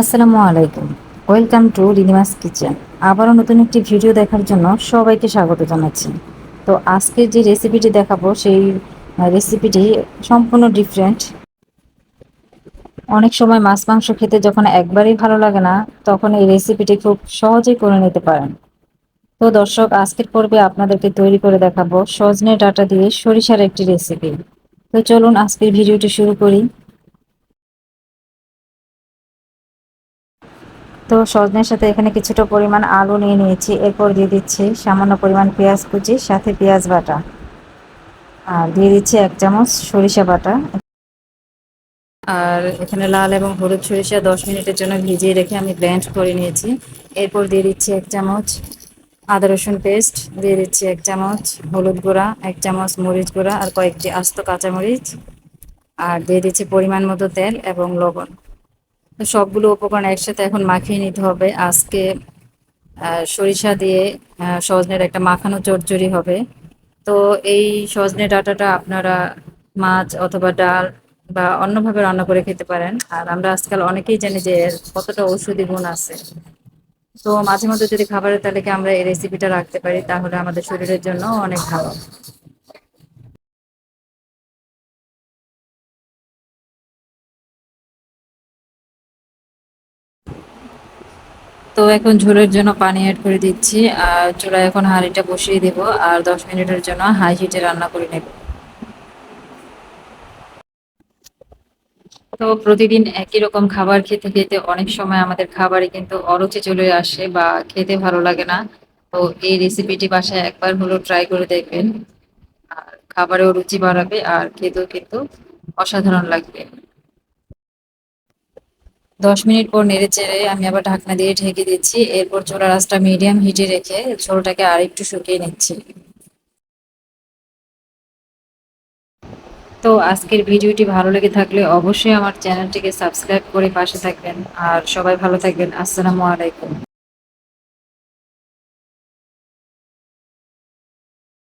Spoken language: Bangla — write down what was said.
আসসালামু আলাইকুম। ওয়েলকাম টু রিনিমাস কিচেন আবারও নতুন একটি ভিডিও দেখার জন্য সবাইকে স্বাগত জানাচ্ছি। তো আজকে যে রেসিপিটি দেখাবো, সেই রেসিপিটি সম্পূর্ণ ডিফারেন্ট অনেক সময় মাছ, মাংস খেতে যখন একবারই ভালো লাগে না, তখন এই রেসিপিটি খুব সহজেই করে নিতে পারেন। তো দর্শক, আজকের পর্বে আপনাদেরকে তৈরি করে দেখাবো সজনে ডাটা দিয়ে সরিষার একটি রেসিপি তো চলুন আজকের ভিডিওটি শুরু করি। তো সজনের সাথে এখানে কিছুটা পরিমাণ আলু নিয়ে নিয়েছি। এরপর দিয়ে দিচ্ছি সামান্য পরিমাণ পেঁয়াজ কুচি, সাথে পেঁয়াজ বাটা। আর দিয়ে দিচ্ছি এক চামচ সরিষা বাটা। আর এখানে লাল এবং হলুদ সরিষা দশ মিনিটের জন্য ভিজিয়ে রেখে আমি ব্লেন্ড করে নিয়েছি। এরপর দিয়ে দিচ্ছি এক চামচ আদা রসুন পেস্ট দিয়ে দিচ্ছি এক চামচ হলুদ গুঁড়া, এক চামচ মরিচ গুঁড়া আর কয়েকটি আস্ত কাঁচামরিচ। আর দিয়ে দিচ্ছি পরিমাণ মতো তেল এবং লবণ। সবগুলো উপকরণ একসাথে এখন মাখিয়ে নিতে হবে। আজকে সরিষা দিয়ে সজনের একটা মাখানো চচ্চড়ি হবে। তো এই সজনে ডাটাটা আপনারা মাছ অথবা ডাল বা অন্যভাবে রান্না করে খেতে পারেন। আর আমরা আজকাল অনেকেই জানি যে এর কতটা ঔষধি গুণ আছে। তো মাঝে মধ্যে যদি খাবারের তালিকা আমরা এই রেসিপিটা রাখতে পারি, তাহলে আমাদের শরীরের জন্য অনেক ভালো। তো এখন ঝোলের জন্য পানি অ্যাড করে দিচ্ছি, আর চুলা এখন হাঁড়িটা বসিয়ে দেব, আর দশ মিনিটের জন্য হাই হিটে রান্না করে নেব। তো প্রতিদিন একই রকম খাবার খেতে খেতে অনেক সময় আমাদের খাবারে কিন্তু অরুচি চলে আসে বা খেতে ভালো লাগে না। তো এই রেসিপিটি বাসায় একবার হলো ট্রাই করে দেখবেন। আর খাবারেও রুচি বাড়াবে, আর খেতেও কিন্তু অসাধারণ লাগবে। দশ মিনিট পর নেড়ে চেড়ে আমি আবার ঢাকনা দিয়ে ঢেকে দিচ্ছি। এরপর চোলা রাসটা মিডিয়াম হিটে রেখে ঝোলটাকে আর একটু শুকিয়ে নিচ্ছি। তো আজকের ভিডিওটি ভালো লেগে থাকলে অবশ্যই আমার চ্যানেলটিকে সাবস্ক্রাইব করে পাশে থাকবেন। আর সবাই ভালো থাকবেন। আসসালামু আলাইকুম।